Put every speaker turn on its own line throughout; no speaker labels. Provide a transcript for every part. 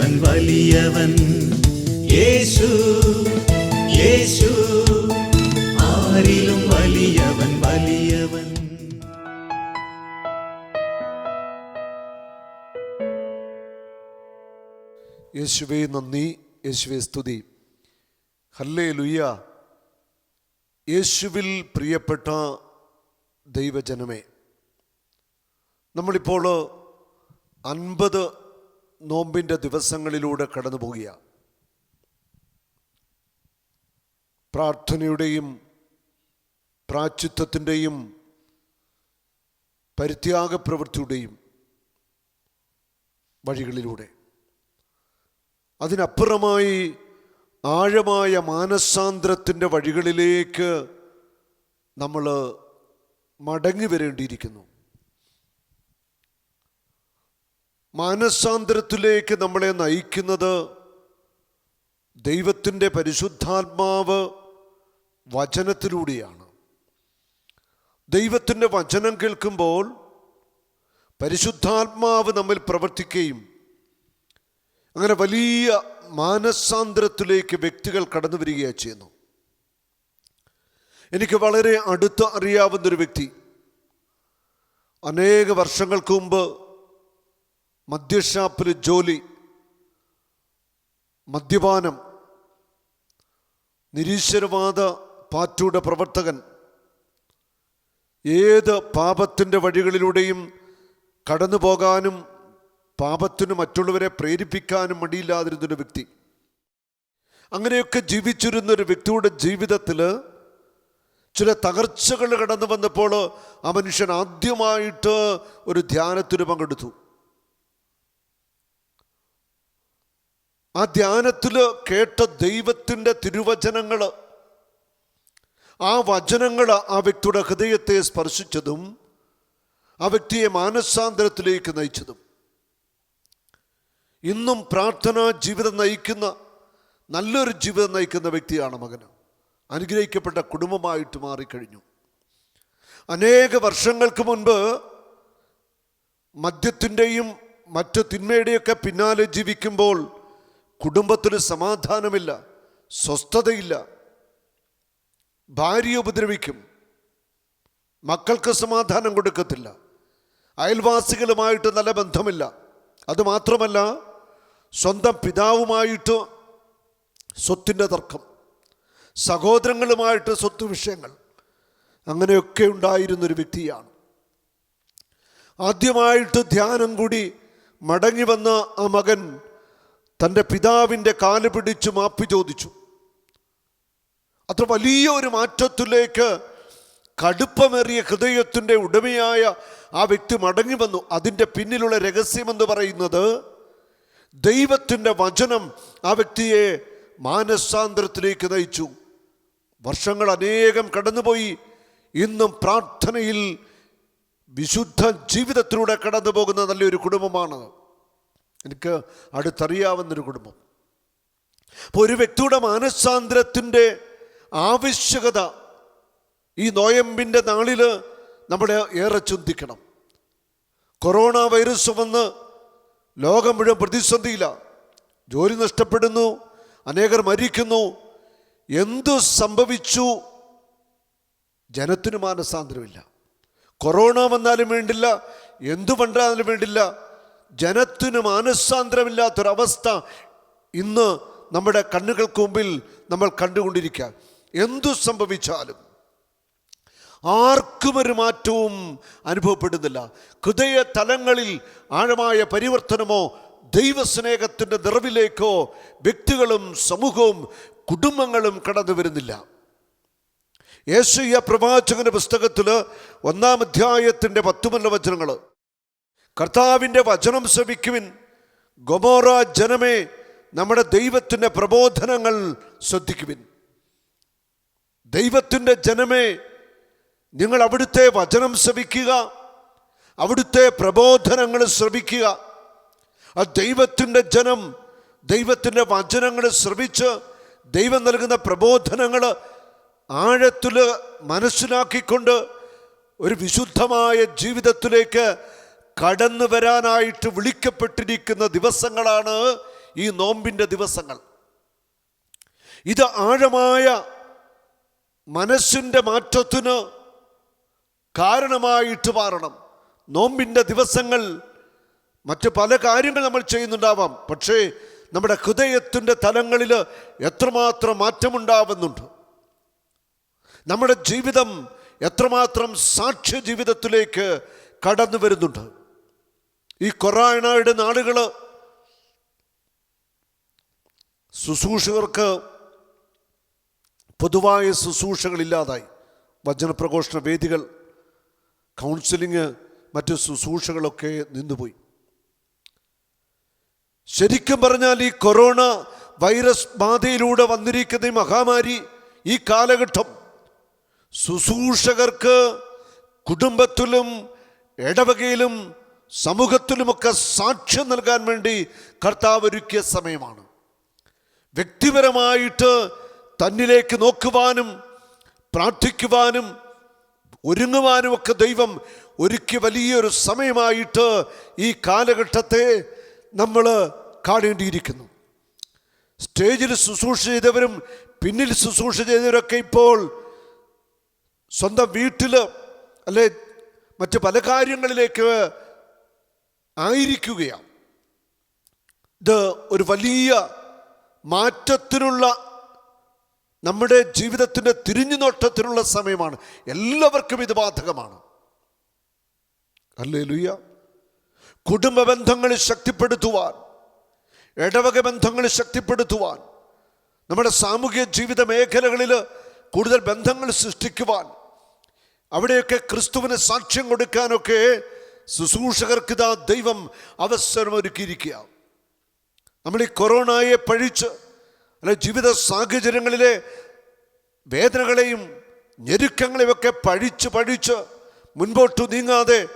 വലിയവൻ വലിയവൻ. യേശു യേശു ആരിലും വലിയവൻ വലിയവൻ.
യേശുവേ നന്ദി. യേശുവേ സ്തുതി. ഹല്ലേ ലുയ്യ യേശുവിൽ പ്രിയപ്പെട്ട ദൈവജനമേ നമ്മളിപ്പോൾ അൻപത് നോമ്പിന്റെ ദിവസങ്ങളിലൂടെ കടന്നു പോകുക പ്രാർത്ഥനയുടെയും പ്രാച്ഛിത്വത്തിന്റെയും പരിത്യാഗ പ്രവൃത്തിയുടെയും വഴികളിലൂടെ. അതിനപ്പുറമായി ആഴമായ മാനസാന്തരത്തിന്റെ വഴികളിലേക്ക് നമ്മൾ മടങ്ങി വരേണ്ടിയിരിക്കുന്നു. മാനസാന്തരത്തിലേക്ക് നമ്മളെ നയിക്കുന്നത് ദൈവത്തിന്റെ പരിശുദ്ധാത്മാവ് വചനത്തിലൂടെയാണ്. ദൈവത്തിന്റെ വചനം കേൾക്കുമ്പോൾ പരിശുദ്ധാത്മാവ് നമ്മിൽ പ്രവർത്തിക്കുകയും അങ്ങനെ വലിയ മാനസാന്തരത്തിലേക്ക് വ്യക്തികൾ കടന്നു വരികയാണ് ചെയ്യുന്നു. എനിക്ക് വളരെ അടുത്ത് അറിയാവുന്നൊരു വ്യക്തി. അനേക വർഷങ്ങൾക്ക് മുമ്പ് മദ്യഷാപ്പിൽ ജോലി മദ്യപാനം നിരീശ്വരവാദ പാറ്റൂടെ പ്രവർത്തകൻ ഏത് പാപത്തിന്റെ വഴികളിലൂടെയും കടന്നു പോകാനും പാപത്തിന് മറ്റുള്ളവരെ പ്രേരിപ്പിക്കാനും മടിയില്ലാതിരുന്നൊരു വ്യക്തി. അങ്ങനെയൊക്കെ ജീവിച്ചിരുന്നൊരു വ്യക്തിയുടെ ജീവിതത്തിൽ ചില തകർച്ചകൾ കടന്നു വന്നപ്പോൾ ആ മനുഷ്യൻ ആദ്യമായിട്ട് ഒരു ധ്യാനത്തിന് പങ്കെടുത്തു. ആ ധ്യാനത്തിൽ കേട്ട ദൈവത്തിന്റെ തിരുവചനങ്ങൾ ആ വചനങ്ങൾ ആ വ്യക്തിയുടെ ഹൃദയത്തെ സ്പർശിച്ചതും ആ വ്യക്തിയെ മാനസാന്തരത്തിലേക്ക് നയിച്ചതും. ഇന്നും പ്രാർത്ഥനാ ജീവിതം നയിക്കുന്ന നല്ലൊരു ജീവിതം നയിക്കുന്ന വ്യക്തിയാണ് മകന്. അനുഗ്രഹിക്കപ്പെട്ട കുടുംബമായിട്ട് മാറിക്കഴിഞ്ഞു. അനേക വർഷങ്ങൾക്ക് മുൻപ് മദ്യത്തിന്റെയും മറ്റു തിന്മയുടെയൊക്കെ പിന്നാലെ ജീവിക്കുമ്പോൾ കുടുംബത്തിന് സമാധാനമില്ല സ്വസ്ഥതയില്ല. ഭാര്യ ഉപദ്രവിക്കും മക്കൾക്ക് സമാധാനം കൊടുക്കത്തില്ല അയൽവാസികളുമായിട്ട് നല്ല ബന്ധമില്ല. അതുമാത്രമല്ല സ്വന്തം പിതാവുമായിട്ട് സ്വത്തിന്റെ തർക്കം സഹോദരങ്ങളുമായിട്ട് സ്വത്ത് വിഷയങ്ങൾ അങ്ങനെയൊക്കെ ഉണ്ടായിരുന്നൊരു വ്യക്തിയാണ്. ആദ്യമായിട്ട് ധ്യാനം കൂടി മടങ്ങി വന്ന ആ മകൻ തന്റെ പിതാവിന്റെ കാൽ പിടിച്ച് മാപ്പ് ചോദിച്ചു. അത്ര വലിയ ഒരു മാറ്റത്തിലേക്ക് കടുപ്പമേറിയ ഹൃദയത്തിന്റെ ഉടമയായ ആ വ്യക്തി മടങ്ങി വന്നു. അതിന്റെ പിന്നിലുള്ള രഹസ്യമെന്ന് പറയുന്നത് ദൈവത്തിന്റെ വചനം ആ വ്യക്തിയെ മാനസാന്തരത്തിലേക്ക് നയിച്ചു. വർഷങ്ങൾ അനേകം കടന്നുപോയി. ഇന്നും പ്രാർത്ഥനയിൽ വിശുദ്ധ ജീവിതത്തിലൂടെ കടന്നു പോകുന്ന നല്ലൊരു കുടുംബമാണ്. എനിക്ക് അടുത്തറിയാവുന്നൊരു കുടുംബം. അപ്പോൾ ഒരു വ്യക്തിയുടെ മാനസാന്തരത്തിന്റെ ആവശ്യകത ഈ നോയമ്പിന്റെ നാളിൽ നമ്മൾ ഏറെ ചിന്തിക്കണം. കൊറോണ വൈറസ് വന്ന് ലോകം മുഴുവൻ പ്രതിസന്ധിയില്ല ജോലി നഷ്ടപ്പെടുന്നു അനേകർ മരിക്കുന്നു. എന്തു സംഭവിച്ചു? ജനത്തിന് മാനസാന്തരമില്ല. കൊറോണ വന്നാലും വേണ്ടില്ല എന്തു വണ്ടാലും വേണ്ടില്ല ജനത്തിന് മാനസാന്തരമില്ലാത്തൊരവസ്ഥ ഇന്ന് നമ്മുടെ കണ്ണുകൾക്ക് മുമ്പിൽ നമ്മൾ കണ്ടുകൊണ്ടിരിക്കുക. എന്തു സംഭവിച്ചാലും ആർക്കും ഒരു മാറ്റവും അനുഭവപ്പെടുന്നില്ല. ഹൃദയ തലങ്ങളിൽ ആഴമായ പരിവർത്തനമോ ദൈവസ്നേഹത്തിന്റെ നിറവിലേക്കോ വ്യക്തികളും സമൂഹവും കുടുംബങ്ങളും കടന്നു വരുന്നില്ല. യേശയ്യ പ്രവാചകന്റെ പുസ്തകത്തിൽ ഒന്നാം അധ്യായത്തിന്റെ പത്തുമല്ല വചനങ്ങൾ കർത്താവിന്റെ വചനം ശ്രവിക്കുവിൻ. ഗൊമോറ ജനമേ നമ്മുടെ ദൈവത്തിന്റെ പ്രബോധനങ്ങൾ ശ്രദ്ധിക്കുവിൻ. ദൈവത്തിന്റെ ജനമേ നിങ്ങൾ അവിടുത്തെ വചനം ശ്രവിക്കുക അവിടുത്തെ പ്രബോധനങ്ങൾ ശ്രവിക്കുക. ആ ദൈവത്തിന്റെ ജനം ദൈവത്തിന്റെ വചനങ്ങൾ ശ്രവിച്ച് ദൈവം നൽകുന്ന പ്രബോധനങ്ങൾ ആഴത്തിൽ മനസ്സിലാക്കിക്കൊണ്ട് ഒരു വിശുദ്ധമായ ജീവിതത്തിലേക്ക് കടന്നു വരാനായിട്ട് വിളിക്കപ്പെട്ടിരിക്കുന്ന ദിവസങ്ങളാണ് ഈ നോമ്പിന്റെ ദിവസങ്ങൾ. ഇത് ആഴമായ മനസ്സിന്റെ മാറ്റത്തിന് കാരണമായിട്ട് മാറണം. നോമ്പിന്റെ ദിവസങ്ങൾ മറ്റ് പല കാര്യങ്ങൾ നമ്മൾ ചെയ്യുന്നുണ്ടാവാം. പക്ഷേ നമ്മുടെ ഹൃദയത്തിന്റെ തലങ്ങളിൽ എത്രമാത്രം മാറ്റമുണ്ടാവുന്നുണ്ട്. നമ്മുടെ ജീവിതം എത്രമാത്രം സാക്ഷ്യ ജീവിതത്തിലേക്ക് കടന്നു വരുന്നുണ്ട്. ഈ കൊറോണയുടെ നാളുകൾ ശുശ്രൂഷകർക്ക് പൊതുവായ ശുശ്രൂഷകളില്ലാതായി. വചനപ്രഘോഷണ വേദികൾ കൗൺസിലിങ് മറ്റ് ശുശ്രൂഷകളൊക്കെ നിന്നുപോയി. ശരിക്കും പറഞ്ഞാൽ ഈ കൊറോണ വൈറസ് ബാധയിലൂടെ വന്നിരിക്കുന്ന ഈ മഹാമാരി ഈ കാലഘട്ടം ശുശ്രൂഷകർക്ക് കുടുംബത്തിലും ഇടവകയിലും സമൂഹത്തിലുമൊക്കെ സാക്ഷ്യം നൽകാൻ വേണ്ടി കർത്താവ് ഒരുക്കിയ സമയമാണ്. വ്യക്തിപരമായിട്ട് തന്നിലേക്ക് നോക്കുവാനും പ്രാർത്ഥിക്കുവാനും ഒരുങ്ങുവാനും ഒക്കെ ദൈവം ഒരുക്കി വലിയൊരു സമയമായിട്ട് ഈ കാലഘട്ടത്തെ നമ്മൾ കാണേണ്ടിയിരിക്കുന്നു. സ്റ്റേജിൽ ശുശ്രൂഷ ചെയ്തവരും പിന്നിൽ ശുശ്രൂഷ ചെയ്തവരൊക്കെ ഇപ്പോൾ സ്വന്തം വീട്ടിൽ അല്ലെ മറ്റ് പല കാര്യങ്ങളിലേക്ക് ആയിരിക്കുകയാണ്. ഇത് ഒരു വലിയ മാറ്റത്തിനുള്ള നമ്മുടെ ജീവിതത്തിന്റെ തിരിഞ്ഞുനോട്ടത്തിനുള്ള സമയമാണ്. എല്ലാവർക്കും ഇത് ബാധകമാണ്. അല്ലേ ലുയ്യ കുടുംബ ബന്ധങ്ങൾ ശക്തിപ്പെടുത്തുവാൻ ഇടവക ബന്ധങ്ങൾ ശക്തിപ്പെടുത്തുവാൻ നമ്മുടെ സാമൂഹ്യ ജീവിത മേഖലകളിൽ കൂടുതൽ ബന്ധങ്ങൾ സൃഷ്ടിക്കുവാൻ അവിടെയൊക്കെ ക്രിസ്തുവിന് സാക്ഷ്യം കൊടുക്കാനൊക്കെ ശുശ്രൂഷകർക്ക് ഇതാ ദൈവം അവസരമൊരുക്കിയിരിക്കുക. നമ്മൾ ഈ കൊറോണയെ പഴിച്ച് അല്ലെ ജീവിത സാഹചര്യങ്ങളിലെ വേദനകളെയും ഞെരുക്കങ്ങളെയും ഒക്കെ പഴിച്ച് പഴിച്ച് മുൻപോട്ട് നീങ്ങാതെ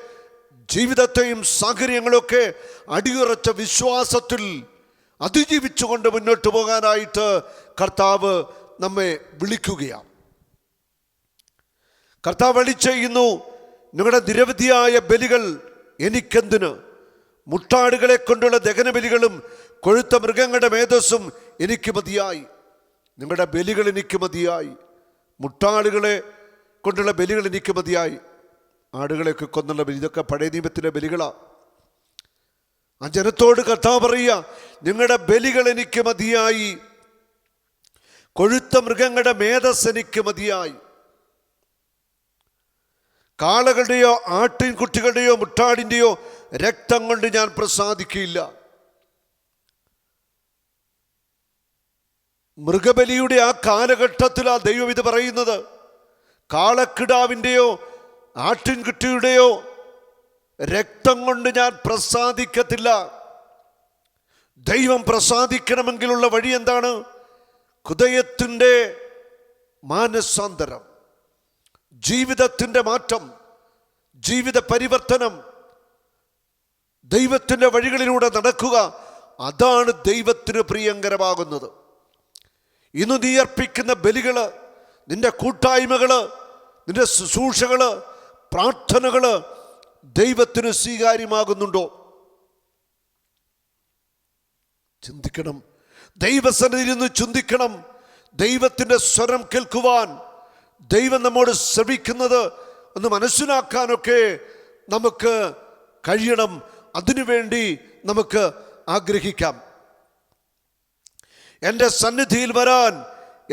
ജീവിതത്തെയും സാഹചര്യങ്ങളൊക്കെ അടിയുറച്ച വിശ്വാസത്തിൽ അതിജീവിച്ചുകൊണ്ട് മുന്നോട്ട് പോകാനായിട്ട് കർത്താവ് നമ്മെ വിളിക്കുകയാണ്. കർത്താവ് അളി ചെയ്യുന്നു നിങ്ങളുടെ നിരവധിയായ ബലികൾ എനിക്കെന്തിന്? മുട്ടാടുകളെ കൊണ്ടുള്ള ദഹനബലികളും കൊഴുത്ത മൃഗങ്ങളുടെ മേധസ്സും എനിക്ക് മതിയായി. നിങ്ങളുടെ ബലികൾ എനിക്ക് മതിയായി. മുട്ടാടുകളെ കൊണ്ടുള്ള ബലികൾ എനിക്ക് മതിയായി. ആടുകളെയൊക്കെ കൊന്നുള്ള ബലി ഇതൊക്കെ പഴയ നിയമത്തിലെ ബലികളാണ് ആ ജനത്തോട് കഥ പറയുക നിങ്ങളുടെ ബലികൾ എനിക്ക് മതിയായി. കൊഴുത്ത മൃഗങ്ങളുടെ മേധസ് എനിക്ക് മതിയായി. കാളകളുടെയോ ആട്ടിൻകുട്ടികളുടെയോ മുട്ടാടിന്റെയോ രക്തം കൊണ്ട് ഞാൻ പ്രസാദിക്കില്ല മൃഗബലിയുടെ ആ കാലഘട്ടത്തിൽ ആ ദൈവം ഇത് പറയുന്നത് കാളക്കിടാവിന്റെയോ ആട്ടിൻകുട്ടിയുടെയോ രക്തം കൊണ്ട് ഞാൻ പ്രസാദിക്കത്തില്ല. ദൈവം പ്രസാദിക്കണമെങ്കിലുള്ള വഴി എന്താണ്? ഹൃദയത്തിന്റെ മാനസാന്തരം. ജീവിതത്തിന്റെ മാറ്റം ജീവിത പരിവർത്തനം ദൈവത്തിന്റെ വഴികളിലൂടെ നടക്കുക അതാണ് ദൈവത്തിന് പ്രിയങ്കരമാകുന്നത്. ഇന്ന് നീ അർപ്പിക്കുന്ന ബലികൾ നിന്റെ കൂട്ടായ്മകൾ നിന്റെ ശുശ്രൂഷകൾ പ്രാർത്ഥനകൾ ദൈവത്തിന് സ്വീകാര്യമാകുന്നുണ്ടോ? ചിന്തിക്കണം. ദൈവസന്നിധിയിൽ നിന്ന് ചിന്തിക്കണം. ദൈവത്തിന്റെ സ്വരം കേൾക്കുവാൻ ദൈവം നമ്മോട് ശ്രമിക്കുന്നത് ഒന്ന് മനസ്സിലാക്കാനൊക്കെ നമുക്ക് കഴിയണം. അതിനുവേണ്ടി നമുക്ക് ആഗ്രഹിക്കാം. എന്റെ സന്നിധിയിൽ വരാൻ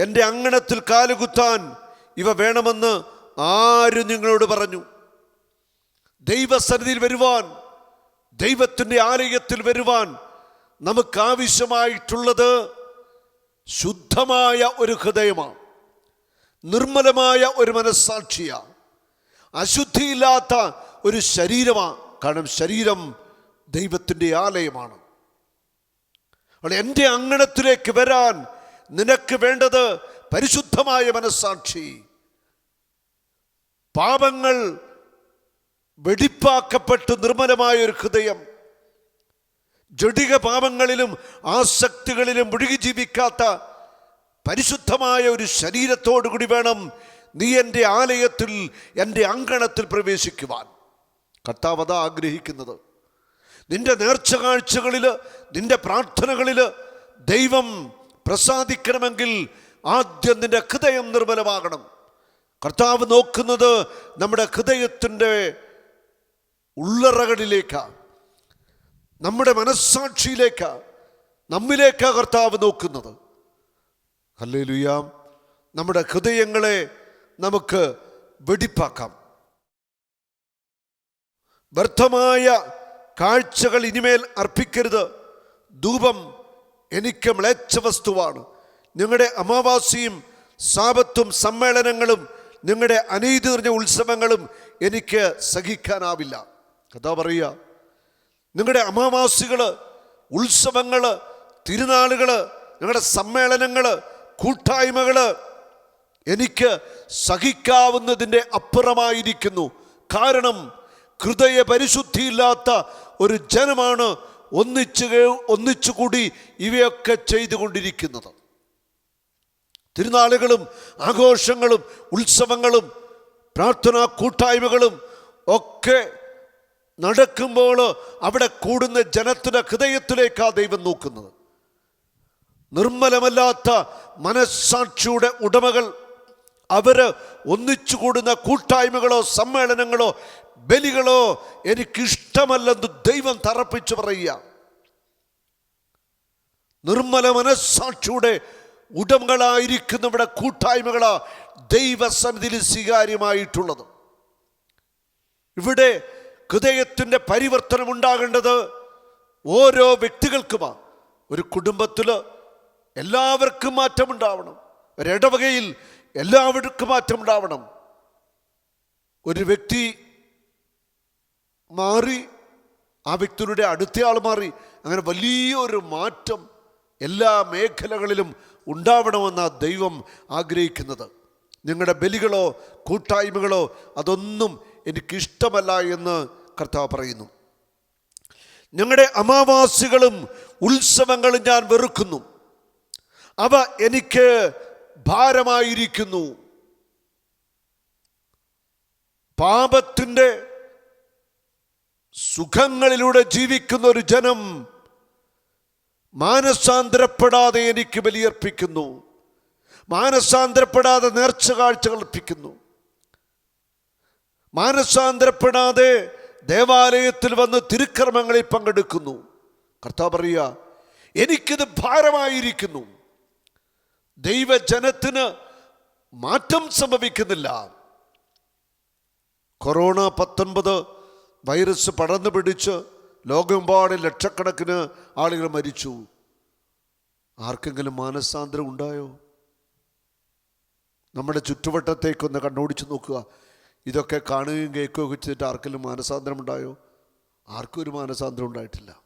എന്റെ അങ്കണത്തിൽ കാലുകുത്താൻ ഇവ വേണമെന്ന് ആരും നിങ്ങളോട് പറഞ്ഞു. ദൈവസന്നിധിയിൽ വരുവാൻ ദൈവത്തിന്റെ ആലയത്തിൽ വരുവാൻ നമുക്കാവശ്യമായിട്ടുള്ളത് ശുദ്ധമായ ഒരു ഹൃദയമാണ്. നിർമ്മലമായ ഒരു മനസ്സാക്ഷിയാണ് അശുദ്ധിയില്ലാത്ത ഒരു ശരീരമാണ് കാരണം ശരീരം ദൈവത്തിന്റെ ആലയമാണ്. അപ്പോൾ എന്റെ അങ്കണത്തിലേക്ക് വരാൻ നിനക്ക് വേണ്ടത് പരിശുദ്ധമായ മനസ്സാക്ഷി. പാപങ്ങൾ വെടിപ്പാക്കപ്പെട്ട് നിർമ്മലമായ ഒരു ഹൃദയം. ജടിക പാപങ്ങളിലും ആസക്തികളിലും മുഴുകി ജീവിക്കാത്ത പരിശുദ്ധമായ ഒരു ശരീരത്തോടു കൂടി വേണം നീ എന്റെ ആലയത്തിൽ എന്റെ അങ്കണത്തിൽ പ്രവേശിക്കുവാൻ. കർത്താവ് അതാ ആഗ്രഹിക്കുന്നത്. നിന്റെ നേർച്ച കാഴ്ചകളിൽ നിന്റെ പ്രാർത്ഥനകളിൽ ദൈവം പ്രസാദിക്കണമെങ്കിൽ ആദ്യം നിന്റെ ഹൃദയം നിർമ്മലമാകണം. കർത്താവ് നോക്കുന്നത് നമ്മുടെ ഹൃദയത്തിന്റെ ഉള്ളറകളിലേക്കാണ് നമ്മുടെ മനസ്സാക്ഷിയിലേക്കാണ് നമ്മിലേക്കാണ് കർത്താവ് നോക്കുന്നത്. അല്ലേ ലുയാം നമ്മുടെ ഹൃദയങ്ങളെ നമുക്ക് വെടിപ്പാക്കാം. വ്യർത്ഥമായ കാഴ്ചകൾ ഇനിമേൽ അർപ്പിക്കരുത്. ധൂപം എനിക്ക് മ്ലേച്ഛ വസ്തുവാണ് നിങ്ങളുടെ അമാവാസിയും സാപത്തും സമ്മേളനങ്ങളും നിങ്ങളുടെ അനീതി നിറഞ്ഞ ഉത്സവങ്ങളും എനിക്ക് സഹിക്കാനാവില്ല. കഥാ പറയുക നിങ്ങളുടെ അമാവാസികൾ ഉത്സവങ്ങൾ തിരുനാളുകൾ നിങ്ങളുടെ സമ്മേളനങ്ങൾ കൂട്ടായ്മകൾ എനിക്ക് സഹിക്കാവുന്നതിന്റെ അപ്പുറമായിരിക്കുന്നു. കാരണം ഹൃദയ പരിശുദ്ധിയില്ലാത്ത ഒരു ജനമാണ് ഒന്നിച്ചു ഒന്നിച്ചുകൂടി ഇവയൊക്കെ ചെയ്തുകൊണ്ടിരിക്കുന്നത്. തിരുനാളുകളും ആഘോഷങ്ങളും ഉത്സവങ്ങളും പ്രാർത്ഥനാ കൂട്ടായ്മകളും ഒക്കെ നടക്കുമ്പോൾ അവിടെ കൂടുന്ന ജനത്തിന്റെ ഹൃദയത്തിലേക്കാണ് ദൈവം നോക്കുന്നത്. നിർമ്മലമല്ലാത്ത മനസ്സാക്ഷിയുടെ ഉടമകൾ അവർ ഒന്നിച്ചു കൂടുന്ന കൂട്ടായ്മകളോ സമ്മേളനങ്ങളോ ബലികളോ എനിക്കിഷ്ടമല്ലെന്ന് ദൈവം തറപ്പിച്ചു പറയുക. നിർമ്മല മനസ്സാക്ഷിയുടെ ഉടമകളായിരിക്കുന്നവിടെ കൂട്ടായ്മകളാ ദൈവസന്നിധിയിൽ സ്വീകാര്യമായിട്ടുള്ളത്. ഇവിടെ ഹൃദയത്തിന്റെ പരിവർത്തനം ഉണ്ടാകേണ്ടത് ഓരോ വ്യക്തികൾക്കുമാണ് ഒരു കുടുംബത്തിൽ എല്ലാവർക്കും മാറ്റമുണ്ടാവണം. ഒരിടവകയിൽ എല്ലാവർക്കും മാറ്റമുണ്ടാവണം. ഒരു വ്യക്തി മാറി ആ വ്യക്തിയുടെ അടുത്തയാൾ മാറി അങ്ങനെ വലിയൊരു മാറ്റം എല്ലാ മേഖലകളിലും ഉണ്ടാവണമെന്നാണ് ദൈവം ആഗ്രഹിക്കുന്നത്. നിങ്ങളുടെ ബലികളോ കൂട്ടായ്മകളോ അതൊന്നും എനിക്കിഷ്ടമല്ല എന്ന് കർത്താവ് പറയുന്നു. ഞങ്ങളുടെ അമാവാസികളും ഉത്സവങ്ങളും ഞാൻ വെറുക്കുന്നു. അവ എനിക്ക് ഭാരമായിരിക്കുന്നു. പാപത്തിന്റെ സുഖങ്ങളിലൂടെ ജീവിക്കുന്ന ഒരു ജനം മാനസാന്തരപ്പെടാതെ എനിക്ക് ബലിയർപ്പിക്കുന്നു. മാനസാന്തരപ്പെടാതെ നേർച്ച കാഴ്ചകൾ അർപ്പിക്കുന്നു. മാനസാന്തരപ്പെടാതെ ദേവാലയത്തിൽ വന്ന് തിരുക്കർമ്മങ്ങളിൽ പങ്കെടുക്കുന്നു. കർത്താവ് പറയുക എനിക്കിത് ഭാരമായിരിക്കുന്നു. ദൈവജനത്തിന് മാറ്റം സംഭവിക്കുന്നില്ല. കൊറോണ പത്തൊൻപത് വൈറസ് പടർന്നു പിടിച്ച് ലോകമെമ്പാടെ ലക്ഷക്കണക്കിന് ആളുകൾ മരിച്ചു. ആർക്കെങ്കിലും മാനസാന്തരം ഉണ്ടായോ? നമ്മുടെ ചുറ്റുവട്ടത്തേക്കൊന്ന് കണ്ണോടിച്ച് നോക്കുക. ഇതൊക്കെ കാണുകയും കേൾക്കുകയൊക്കെ ചെയ്തിട്ട് ആർക്കെങ്കിലും മാനസാന്തരം ഉണ്ടായോ? ആർക്കും ഒരു മാനസാന്തരം ഉണ്ടായിട്ടില്ല.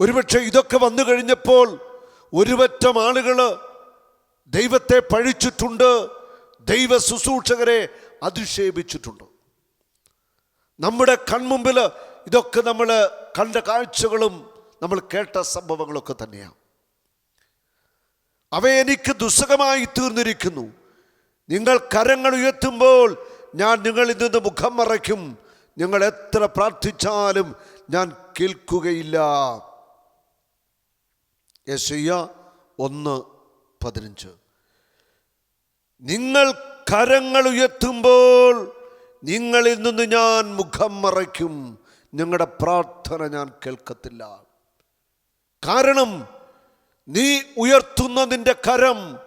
ഒരുപക്ഷെ ഇതൊക്കെ വന്നു കഴിഞ്ഞപ്പോൾ ഒരുപറ്റം ആളുകൾ ദൈവത്തെ പഴിച്ചിട്ടുണ്ട് ദൈവ ശുശ്രൂഷകരെ അധിക്ഷേപിച്ചിട്ടുണ്ട്. നമ്മുടെ കൺമുമ്പിൽ ഇതൊക്കെ നമ്മൾ കണ്ട കാഴ്ചകളും നമ്മൾ കേട്ട സംഭവങ്ങളൊക്കെ തന്നെയാണ് അവയെനിക്ക് ദുസ്സഹമായി തീർന്നിരിക്കുന്നു. നിങ്ങൾ കരങ്ങൾ ഉയർത്തുമ്പോൾ ഞാൻ നിങ്ങളിൽ നിന്ന് മുഖം മറയ്ക്കും. നിങ്ങൾ എത്ര പ്രാർത്ഥിച്ചാലും ഞാൻ കേൾക്കുകയില്ല. യശയ്യ ഒന്ന് പതിനഞ്ച്. നിങ്ങൾ കരങ്ങൾ ഉയർത്തുമ്പോൾ നിങ്ങളിൽ നിന്ന് ഞാൻ മുഖം മറയ്ക്കും. നിങ്ങളുടെ പ്രാർത്ഥന ഞാൻ കേൾക്കത്തില്ല. കാരണം നീ ഉയർത്തുന്ന നിന്റെ കരം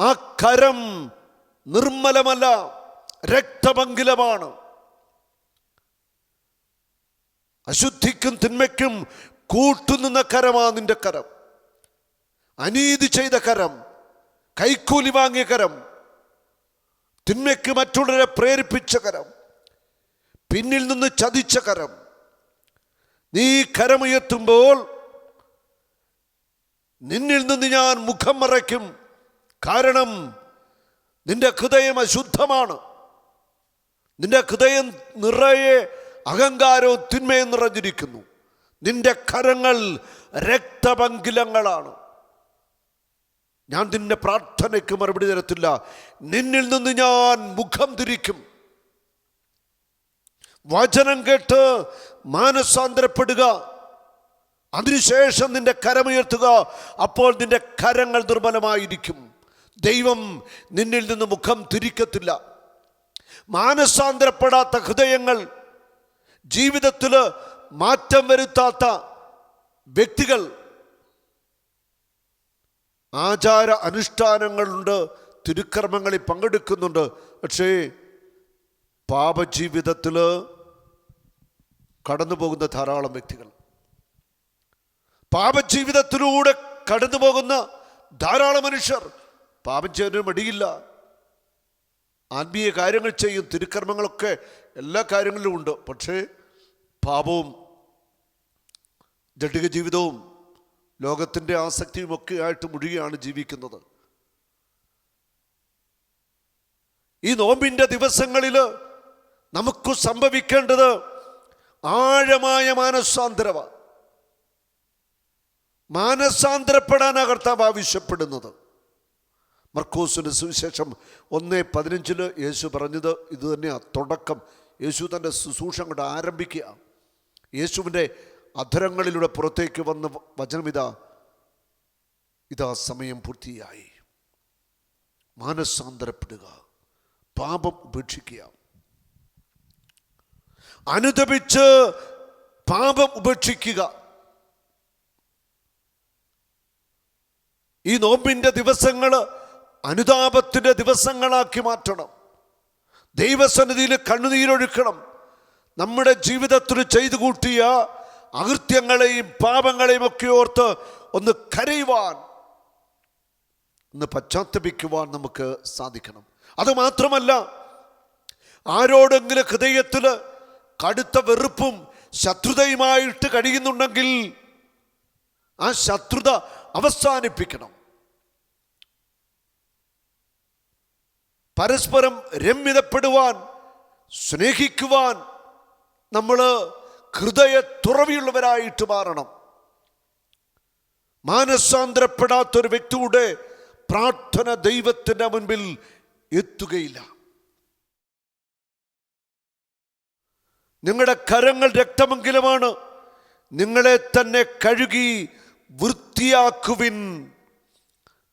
ആ കരം നിർമ്മലമല്ല രക്തമംഗിലമാണ്. അശുദ്ധിക്കും തിന്മയ്ക്കും കൂട്ടുനിന്ന കരമാണ് നിന്റെ കരം. അനീതി ചെയ്ത കരം കൈക്കൂലി വാങ്ങിയ കരം തിന്മയ്ക്ക് മറ്റുള്ളവരെ പ്രേരിപ്പിച്ച കരം പിന്നിൽ നിന്ന് ചതിച്ച കരം. നീ കരമുയർത്തുമ്പോൾ നിന്നിൽ നിന്ന് ഞാൻ മുഖം മറയ്ക്കും. കാരണം നിന്റെ ഹൃദയം അശുദ്ധമാണ്. നിന്റെ ഹൃദയം നിറയെ അഹങ്കാരവും തിന്മയും നിറഞ്ഞിരിക്കുന്നു. നിന്റെ കരങ്ങൾ രക്തപങ്കിലങ്ങളാണ്. ഞാൻ നിന്റെ പ്രാർത്ഥനയ്ക്ക് മറുപടി തരത്തില്ല. നിന്നിൽ നിന്ന് ഞാൻ മുഖം തിരിക്കും. വചനം കേട്ട് മാനസാന്തരപ്പെടുക. അതിനുശേഷം നിന്റെ കരമുയർത്തുക. അപ്പോൾ നിന്റെ കരങ്ങൾ ദുർബലമായിരിക്കും. ദൈവം നിന്നിൽ നിന്ന് മുഖം തിരിക്കത്തില്ല. മാനസാന്തരപ്പെടാത്ത ഹൃദയങ്ങൾ ജീവിതത്തിൽ മാറ്റം വരുത്താത്ത വ്യക്തികൾ ആചാര അനുഷ്ഠാനങ്ങളുണ്ട് തിരുക്കർമ്മങ്ങളിൽ പങ്കെടുക്കുന്നുണ്ട്. പക്ഷേ പാപജീവിതത്തിൽ കടന്നു പോകുന്ന ധാരാളം വ്യക്തികൾ പാപജീവിതത്തിലൂടെ കടന്നു പോകുന്ന ധാരാളം മനുഷ്യർ പാപം ചെയ്യാനും മടിയില്ല. ആത്മീയ കാര്യങ്ങൾ ചെയ്യും തിരുക്കർമ്മങ്ങളൊക്കെ എല്ലാ കാര്യങ്ങളിലും ഉണ്ട്. പക്ഷേ പാപവും ജഡിക ജീവിതവും ലോകത്തിന്റെ ആസക്തിയും ഒക്കെ ആയിട്ട് മുഴുകിയാണ് ജീവിക്കുന്നത്. ഈ നോമ്പിന്റെ ദിവസങ്ങളിൽ നമുക്ക് സംഭവിക്കേണ്ടത് ആഴമായ മാനസാന്തരവ. മാനസാന്തരപ്പെടാനാ കർത്താവ് ആവശ്യപ്പെടുന്നത്. മർക്കോസിന് സുവിശേഷം ഒന്ന് പതിനഞ്ചിൽ യേശു പറഞ്ഞത് ഇത് തന്നെയാണ് തുടക്കം. യേശു തന്റെ ശുശ്രൂഷ കൊണ്ട് ആരംഭിക്കുക. യേശുവിന്റെ അധരങ്ങളിലൂടെ പുറത്തേക്ക് വന്ന വചനം ഇതാ. ഇതാ സമയം പൂർത്തിയായി. മാനസാന്തരപ്പെടുക. പാപം ഉപേക്ഷിക്കുക. അനുദപിച്ച് പാപം ഉപേക്ഷിക്കുക. ഈ നോമ്പിന്റെ ദിവസങ്ങൾ അനുതാപത്തിന്റെ ദിവസങ്ങളാക്കി മാറ്റണം. ദൈവസന്നിധിയിൽ കണ്ണുനീരൊഴുക്കണം. നമ്മുടെ ജീവിതത്തിൽ ചെയ്തു കൂട്ടിയ അകൃത്യങ്ങളെയും പാപങ്ങളെയും ഒക്കെ ഓർത്ത് ഒന്ന് കരയുവാൻ ഒന്ന് പശ്ചാത്തപിക്കുവാൻ നമുക്ക് സാധിക്കണം. അതുമാത്രമല്ല ആരോടെങ്കിലും ഹൃദയത്തിൽ കടുത്ത വെറുപ്പും ശത്രുതയുമായിട്ട് കഴിയുന്നുണ്ടെങ്കിൽ ആ ശത്രുത അവസാനിപ്പിക്കണം. പരസ്പരം രമ്യതപ്പെടുവാൻ സ്നേഹിക്കുവാൻ നമ്മൾ ഹൃദയ തുറവിയുള്ളവരായിട്ട് മാറണം. മാനസാന്തരപ്പെടാത്തൊരു വ്യക്തിയുടെ പ്രാർത്ഥന ദൈവത്തിന്റെ മുൻപിൽ എത്തുകയില്ല. നിങ്ങളുടെ കരങ്ങൾ രക്തമെങ്കിലുമാണ് നിങ്ങളെ തന്നെ കഴുകി വൃത്തിയാക്കുവിൻ.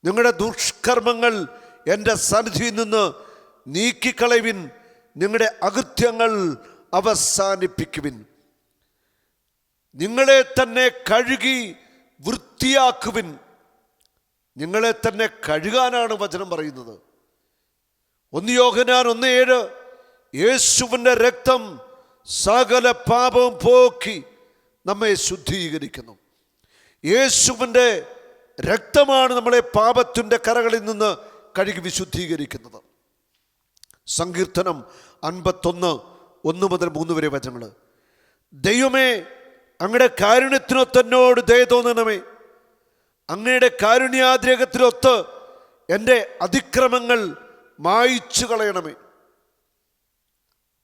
നിങ്ങളുടെ ദുഷ്കർമ്മങ്ങൾ എന്റെ സന്നിധിയിൽ നിന്ന് നീക്കിക്കളയുവിൻ. നിങ്ങളുടെ അകൃത്യങ്ങൾ അവസാനിപ്പിക്കുവിൻ. നിങ്ങളെ തന്നെ കഴുകി വൃത്തിയാക്കുവിൻ. നിങ്ങളെ തന്നെ കഴുകാനാണ് വചനം പറയുന്നത്. ഒന്ന് യോഹനാൻ ഒന്ന് ഏഴ് യേശുവിന്റെ രക്തം സകല പാപവും പോക്കി നമ്മെ ശുദ്ധീകരിക്കുന്നു. യേശുവിന്റെ രക്തമാണ് നമ്മളെ പാപത്തിന്റെ കരകളിൽ നിന്ന് കഴുകി വിശുദ്ധീകരിക്കുന്നത്. സങ്കീർത്തനം അൻപത്തൊന്ന് ഒന്ന് മുതൽ മൂന്ന് വരെ വചനങ്ങൾ. ദൈവമേ അങ്ങയുടെ കാരുണ്യത്തിനൊത്ത് എന്നോട് ദയ തോന്നണമേ. അങ്ങയുടെ കാരുണ്യാദ്രേഹത്തിനൊത്ത് എന്റെ അതിക്രമങ്ങൾ മായിച്ചു കളയണമേ.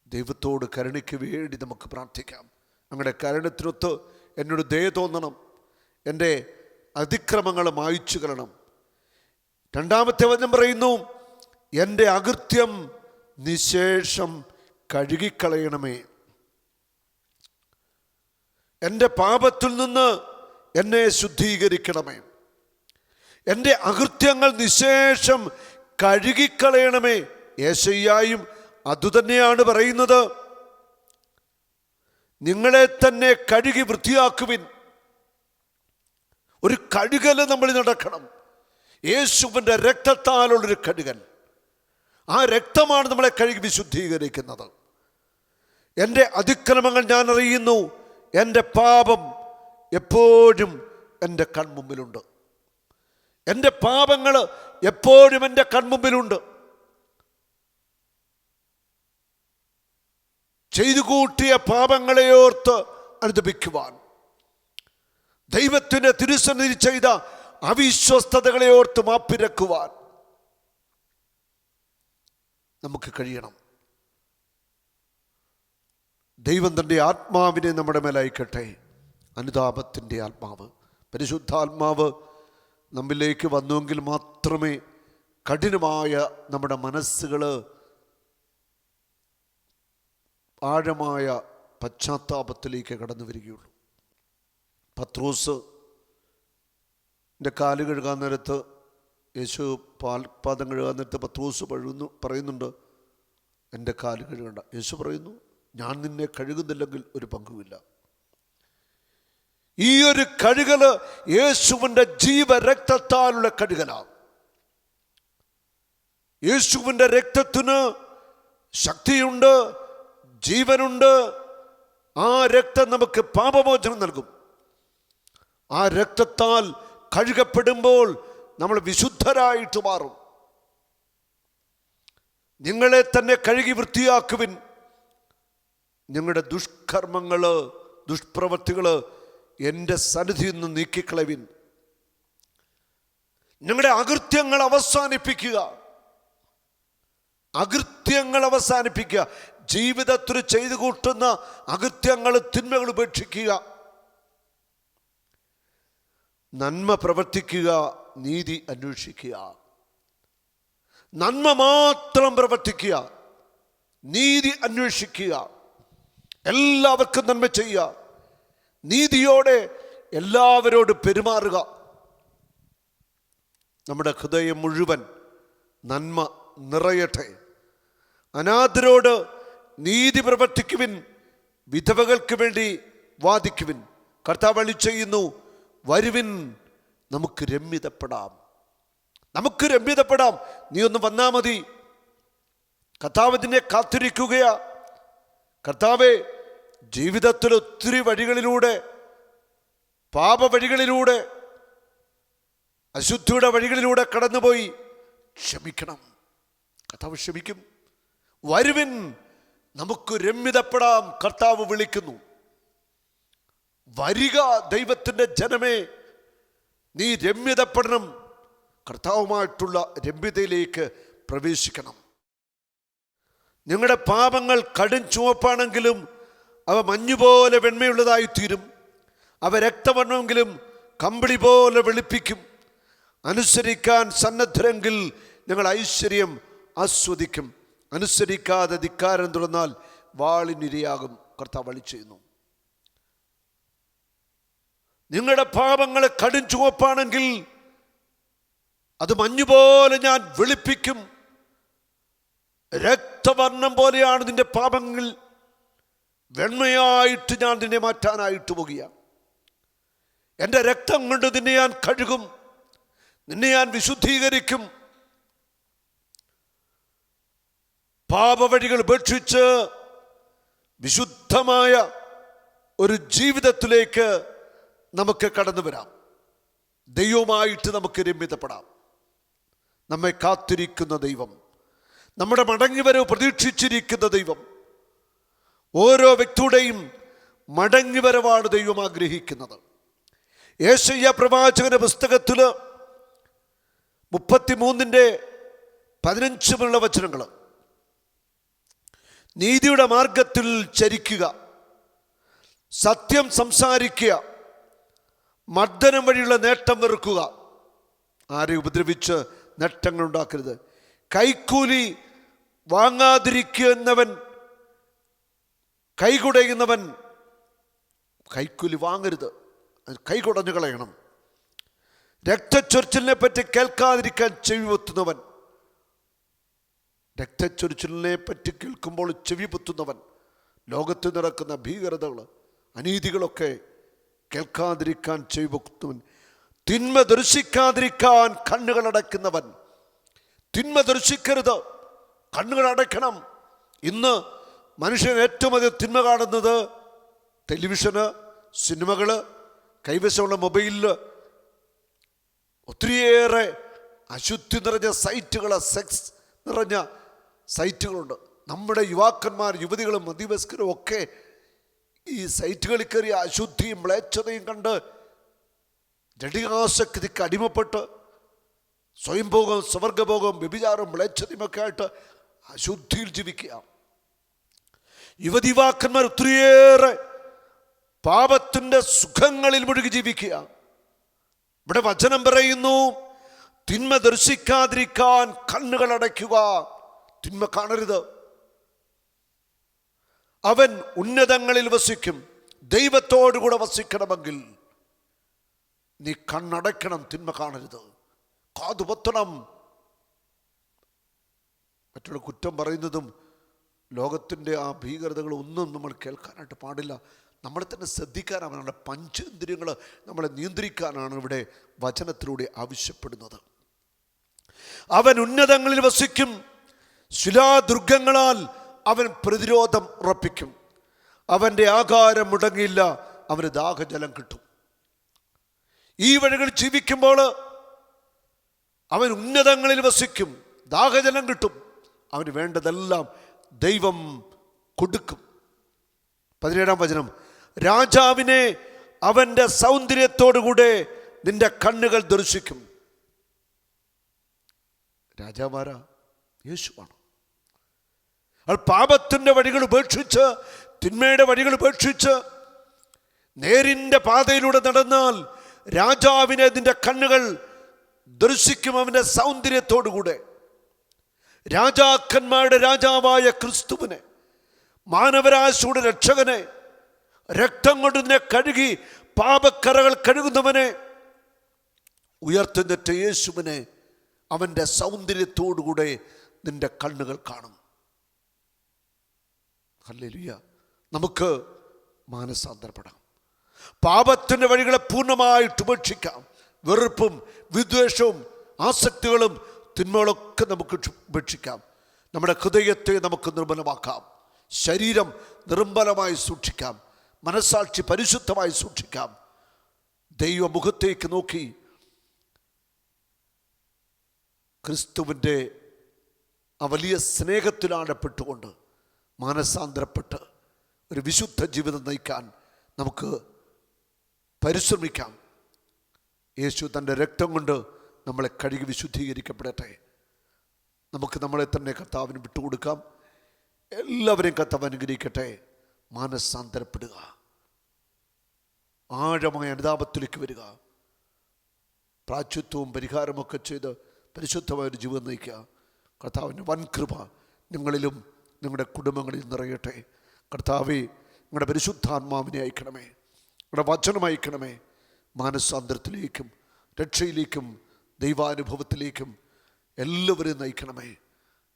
ദൈവത്തോട് കരുണയ്ക്ക് വേണ്ടി നമുക്ക് പ്രാർത്ഥിക്കാം. അങ്ങയുടെ കരുണത്തിനൊത്ത് എന്നോട് ദയ തോന്നണം. എന്റെ അതിക്രമങ്ങൾ മായിച്ചു കളണം രണ്ടാമത്തെ വചനം പറയുന്നു എന്റെ അകൃത്യം നിശേഷം കഴുകിക്കളയണമേ. എന്റെ പാപത്തിൽ നിന്ന് എന്നെ ശുദ്ധീകരിക്കണമേ. എന്റെ അകൃത്യങ്ങൾ നിശേഷം കഴുകിക്കളയണമേ. യേശയ്യായും അതുതന്നെയാണ് പറയുന്നത്. നിങ്ങളെ തന്നെ കഴുകി വൃത്തിയാക്കുവിൻ. ഒരു കഴുകൽ നമ്മൾ നടക്കണം. യേശുവിന്റെ രക്തത്താലുള്ളൊരു കഴുകൽ. ആ രക്തമാണ് നമ്മളെ കഴുകി വിശുദ്ധീകരിക്കുന്നത്. എന്റെ അതിക്രമങ്ങൾ ഞാൻ അറിയുന്നു എന്റെ പാപം എപ്പോഴും എന്റെ കൺമുമ്പിലുണ്ട്. എന്റെ പാപങ്ങൾ എപ്പോഴും എന്റെ കൺമുമ്പിലുണ്ട്. ചെയ്തു കൂട്ടിയ പാപങ്ങളെ ഓർത്ത് അനുദപിക്കുവാൻ ദൈവത്തിന്റെ തിരുസന്നിധി ചെയ്ത അവിശ്വസ്തതകളെ ഓർത്ത് മാപ്പിരക്കുവാൻ നമുക്ക് കഴിയണം. ദൈവം തന്റെ ആത്മാവിനെ നമ്മുടെ മേലയക്കട്ടെ അനുതാപത്തിന്റെ ആത്മാവ്. പരിശുദ്ധാത്മാവ് നമ്മിലേക്ക് വന്നുവെങ്കിൽ മാത്രമേ കഠിനമായ നമ്മുടെ മനസ്സുകൾ ആഴമായ പശ്ചാത്താപത്തിലേക്ക് കടന്നു വരികയുള്ളൂ. പത്രോസ് എന്റെ കാൽ കഴുകാൻ നേരത്ത് യേശു പാൽപാദം കഴുകാൻ നേരത്ത് പത്രോസ് പഴുന്നു പറയുന്നുണ്ട് എന്റെ കാൽ കഴുകണ്ട. യേശു പറയുന്നു ഞാൻ നിന്നെ കഴുകുന്നില്ലെങ്കിൽ ഒരു പങ്കുമില്ല. ഈ ഒരു കഴുകൽ യേശുവിന്റെ ജീവരക്തത്താലുള്ള കഴുകലാണ് യേശുവിന്റെ രക്തത്തിന് ശക്തിയുണ്ട് ജീവനുണ്ട്. ആ രക്തം നമുക്ക് പാപമോചനം നൽകും. ആ രക്തത്താൽ കഴുകപ്പെടുമ്പോൾ നമ്മൾ വിശുദ്ധരായിട്ട് മാറും. നിങ്ങളെ തന്നെ കഴുകി വൃത്തിയാക്കുവിൻ. നിങ്ങളുടെ ദുഷ്കർമ്മങ്ങൾ ദുഷ്പ്രവൃത്തികൾ എന്റെ സന്നിധിയിൽ നിന്ന് നീക്കിക്കളവിൻ. നിങ്ങളുടെ അകൃത്യങ്ങൾ അവസാനിപ്പിക്കുക. അകൃത്യങ്ങൾ അവസാനിപ്പിക്കുക. ജീവിതത്തിൽ ചെയ്തു കൂട്ടുന്ന അകൃത്യങ്ങൾ തിന്മകൾ ഉപേക്ഷിക്കുക. നന്മ പ്രവർത്തിക്കുക നീതി അന്വേഷിക്കുക. നന്മ മാത്രം പ്രവർത്തിക്കുക നീതി അന്വേഷിക്കുക. എല്ലാവർക്കും നന്മ ചെയ്യുക. നീതിയോടെ എല്ലാവരോട് പെരുമാറുക. നമ്മുടെ ഹൃദയം മുഴുവൻ നന്മ നിറയട്ടെ. അനാഥരോട് നീതി പ്രവർത്തിക്കുവിൻ. വിധവകൾക്ക് വേണ്ടി വാദിക്കുവിൻ. കർത്താവളി ചെയ്യുന്നു വരുവിൻ നമുക്ക് രമ്യതപ്പെടാം. നമുക്ക് രമ്യതപ്പെടാം. നീ ഒന്ന് വന്നാൽ മതി. കഥാവതിനെ കാത്തിരിക്കുകയാ. കർത്താവെ ജീവിതത്തിൽ ഒത്തിരി വഴികളിലൂടെ പാപ വഴികളിലൂടെ അശുദ്ധിയുടെ വഴികളിലൂടെ കടന്നുപോയി ക്ഷമിക്കണം. കർത്താവ് ക്ഷമിക്കും. വരുവിൻ നമുക്ക് രമ്യതപ്പെടാം. കർത്താവ് വിളിക്കുന്നു. വരിക ദൈവത്തിന്റെ ജനമേ നീ രമ്യതപ്പെടണം. കർത്താവുമായിട്ടുള്ള രമ്യതയിലേക്ക് പ്രവേശിക്കണം. നിങ്ങളുടെ പാപങ്ങൾ കടും ചുവപ്പാണെങ്കിലും അവ മഞ്ഞുപോലെ വെണ്മയുള്ളതായി തീരും. അവ രക്തവർണമെങ്കിലും കമ്പിളി പോലെ വെളുപ്പിക്കും. അനുസരിക്കാൻ സന്നദ്ധരെങ്കിൽ ഞങ്ങൾ ഐശ്വര്യം ആസ്വദിക്കും. അനുസരിക്കാതെ ധിക്കാരം തുടർന്നാൽ വാളിനിരയാകും. കർത്താവ് വളി ചെയ്യുന്നു. നിങ്ങളുടെ പാപങ്ങളെ കടും ചുവപ്പാണെങ്കിൽ അത് മഞ്ഞുപോലെ ഞാൻ വെളുപ്പിക്കും. രക്തവർണം പോലെയാണ് നിന്റെ പാപങ്ങൾ. വെണ്മയായിട്ട് ഞാൻ നിന്നെ മാറ്റാനായിട്ട് പോകുക എന്റെ രക്തം കൊണ്ട് നിന്നെ ഞാൻ കഴുകും. നിന്നെ ഞാൻ വിശുദ്ധീകരിക്കും. പാപവഴികൾ ഉപേക്ഷിച്ച് വിശുദ്ധമായ ഒരു ജീവിതത്തിലേക്ക് നമുക്ക് കടന്നു വരാം. ദൈവമായിട്ട് നമുക്ക് രമ്യതപ്പെടാം. നമ്മെ കാത്തിരിക്കുന്ന ദൈവം നമ്മുടെ മടങ്ങിവരവ് പ്രതീക്ഷിച്ചിരിക്കുന്ന ദൈവം. ഓരോ വ്യക്തിയുടെയും മടങ്ങിവരവാണ് ദൈവം ആഗ്രഹിക്കുന്നത്. യേശയ്യ പ്രവാചകന്റെ പുസ്തകത്തിൽ മുപ്പത്തിമൂന്നിന്റെ പതിനഞ്ച് മുതലുള്ള വചനങ്ങൾ നീതിയുടെ മാർഗത്തിൽ ചരിക്കുക സത്യം സംസാരിക്കുക മർദ്ദനം വഴിയുള്ള നേട്ടം വെറുക്കുക. ആരെ ഉപദ്രവിച്ച് നേട്ടങ്ങൾ ഉണ്ടാക്കരുത് കൈക്കൂലി വാങ്ങാതിരിക്കുന്നവൻ കൈകുടയുന്നവൻ കൈക്കൂലി വാങ്ങരുത്. കൈകുടഞ്ഞു കളയണം. രക്തച്ചൊരിച്ചിലിനെ പറ്റി കേൾക്കാതിരിക്കാൻ ചെവി പൊത്തുന്നവൻ. രക്തച്ചൊരിച്ചിലിനെ പറ്റി കേൾക്കുമ്പോൾ ചെവി പൊത്തുന്നവൻ. ലോകത്ത് നടക്കുന്ന ഭീകരതകൾ അനീതികളൊക്കെ കേൾക്കാതിരിക്കാൻ ചെവി പൊത്തുന്നവൻ. തിന്മ ദർശിക്കാതിരിക്കാൻ കണ്ണുകൾ അടയ്ക്കുന്നവൻ. തിന്മ ദർശിക്കരുത്. കണ്ണുകൾ അടയ്ക്കണം. ഇന്ന് മനുഷ്യൻ ഏറ്റവും അധികം തിന്മ കാണുന്നത് ടെലിവിഷന് സിനിമകൾ കൈവശമുള്ള മൊബൈലിൽ ഒത്തിരിയേറെ അശുദ്ധി നിറഞ്ഞ സൈറ്റുകൾ സെക്സ് നിറഞ്ഞ സൈറ്റുകളുണ്ട്. നമ്മുടെ യുവാക്കന്മാർ യുവതികളും മധ്യവയസ്കരും ഒക്കെ ഈ സൈറ്റുകളിൽ കയറിയ അശുദ്ധിയും മ്ലേച്ഛതയും കണ്ട് ജടികാസക്തിക്ക് അടിമപ്പെട്ട് സ്വയംഭോഗം സ്വർഗഭോഗം വ്യഭിചാരം മ്ലേച്ഛതയുമൊക്കെ ആയിട്ട് അശുദ്ധിയിൽ ജീവിക്കുക. യുവതിവാക്കന്മാർ ഒത്തിരിയേറെ പാപത്തിന്റെ സുഖങ്ങളിൽ മുഴുകി ജീവിക്കുക. ഇവിടെ വചനം പറയുന്നു തിന്മ ദർശിക്കാതിരിക്കാൻ കണ്ണുകൾ അടയ്ക്കുക. തിന്മ കാണരുത്. അവൻ ഉന്നതങ്ങളിൽ വസിക്കും ദൈവത്തോടുകൂടെ വസിക്കണമെങ്കിൽ നീ കണ്ണടയ്ക്കണം തിന്മ കാണരുത്. കാതുപൊത്തണം. മറ്റുള്ള കുറ്റം പറയുന്നതും ലോകത്തിന്റെ ആ ഭീകരതകളൊന്നും നമ്മൾ കേൾക്കാനായിട്ട് പാടില്ല. നമ്മളെ തന്നെ ശ്രദ്ധിക്കാനാണ് നമ്മുടെ പഞ്ചേന്ദ്രിയങ്ങൾ നമ്മളെ നിയന്ത്രിക്കാനാണ് ഇവിടെ വചനത്തിലൂടെ ആവശ്യപ്പെടുന്നത്. അവൻ ഉന്നതങ്ങളിൽ വസിക്കും ശിലാദുർഗങ്ങളാൽ അവൻ പ്രതിരോധം ഉറപ്പിക്കും. അവന്റെ ആകാരം മുടങ്ങിയില്ല അവന് ദാഹജലം കിട്ടും. ഈ വഴികൾ ജീവിക്കുമ്പോൾ അവൻ ഉന്നതങ്ങളിൽ വസിക്കും ദാഹജലം കിട്ടും. അവന് വേണ്ടതെല്ലാം ദൈവം കൊടുക്കും. പതിനേഴാം വചനം. രാജാവിനെ അവന്റെ സൗന്ദര്യത്തോടുകൂടെ നിന്റെ കണ്ണുകൾ ദർശിക്കും. രാജാവാരാ? യേശുവാണ്. അവൾ പാപത്തിന്റെ വഴികൾ ഉപേക്ഷിച്ച് തിന്മയുടെ വഴികൾ ഉപേക്ഷിച്ച് നേരിന്റെ പാതയിലൂടെ നടന്നാൽ രാജാവിനെ നിന്റെ കണ്ണുകൾ ദർശിക്കും അവന്റെ സൗന്ദര്യത്തോടുകൂടെ. രാജാക്കന്മാരുടെ രാജാവായ ക്രിസ്തുവിനെ മാനവരാശിയുടെ രക്ഷകനെ രക്തം കൊണ്ട് നിന്നെ കഴുകി പാപക്കറകൾ കഴുകുന്നവനെ ഉയർത്തുന്നിട്ട് യേശുവിനെ അവന്റെ സൗന്ദര്യത്തോടുകൂടെ നിന്റെ കണ്ണുകൾ കാണും. ഹല്ലേലൂയ. നമുക്ക് മാനസാന്തരപ്പെടാം. പാപത്തിന്റെ വഴികളെ പൂർണമായിട്ട് ഉപേക്ഷിക്കാം. വെറുപ്പും വിദ്വേഷവും ആസക്തികളും തിന്മകളൊക്കെ നമുക്ക് ക്ഷ- ഉപേക്ഷിക്കാം. നമ്മുടെ ഹൃദയത്തെ നമുക്ക് നിർമ്മലമാക്കാം. ശരീരം നിർമ്മലമായി സൂക്ഷിക്കാം. മനസ്സാക്ഷി പരിശുദ്ധമായി സൂക്ഷിക്കാം. ദൈവമുഖത്തേക്ക് നോക്കി. ക്രിസ്തുവിന്റെ ആ വലിയ സ്നേഹത്തിലാണപ്പെട്ടുകൊണ്ട് മാനസാന്തരപ്പെട്ട് ഒരു വിശുദ്ധ ജീവിതം നയിക്കാൻ നമുക്ക് പരിശ്രമിക്കാം. യേശു തന്റെ രക്തം കൊണ്ട് നമ്മളെ കഴുകി വിശുദ്ധീകരിക്കപ്പെടട്ടെ. നമുക്ക് നമ്മളെ തന്നെ കർത്താവിന് വിട്ടുകൊടുക്കാം. എല്ലാവരെയും കർത്താവ് അനുഗ്രഹിക്കട്ടെ. മാനസാന്തരപ്പെടുക. ആഴമായ അനുതാപത്തിലേക്ക് വരിക. പ്രാച്യത്വവും പരിഹാരമൊക്കെ ചെയ്ത് പരിശുദ്ധമായ ഒരു ജീവിതം നയിക്കുക. കർത്താവിന്റെ വൻ കൃപ നിങ്ങളിലും നിങ്ങളുടെ കുടുംബങ്ങളിൽ നിറയട്ടെ. കർത്താവെ നിങ്ങളുടെ പരിശുദ്ധാത്മാവിനെ അയക്കണമേ. നിങ്ങളുടെ വചനം അയക്കണമേ. മാനസാന്തരത്തിലേക്കും രക്ഷയിലേക്കും ദൈവാനുഭവത്തിലേക്കും എല്ലാവരെയും നയിക്കണമേ.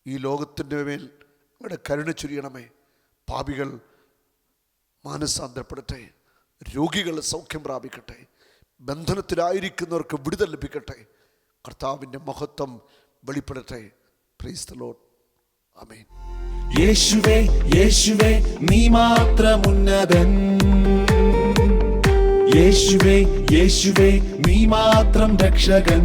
ഈ ലോകത്തിന്റെ മേൽ അവിടെ കരുണ ചുരിയണമേ. പാപികൾ മാനസാന്തരപ്പെടട്ടെ. രോഗികൾ സൗഖ്യം പ്രാപിക്കട്ടെ. ബന്ധനത്തിലായിരിക്കുന്നവർക്ക് വിടുതൽ ലഭിക്കട്ടെ. കർത്താവിന്റെ മഹത്വം വെളിപ്പെടട്ടെ. പ്രീസ് ദ ലോഡ് അമേൻ
യേശുവേ യേശുവേ നീ മാത്രമുന്നതൻ. യേശുവേ യേശുവേ നീ മാത്രം രക്ഷകൻ.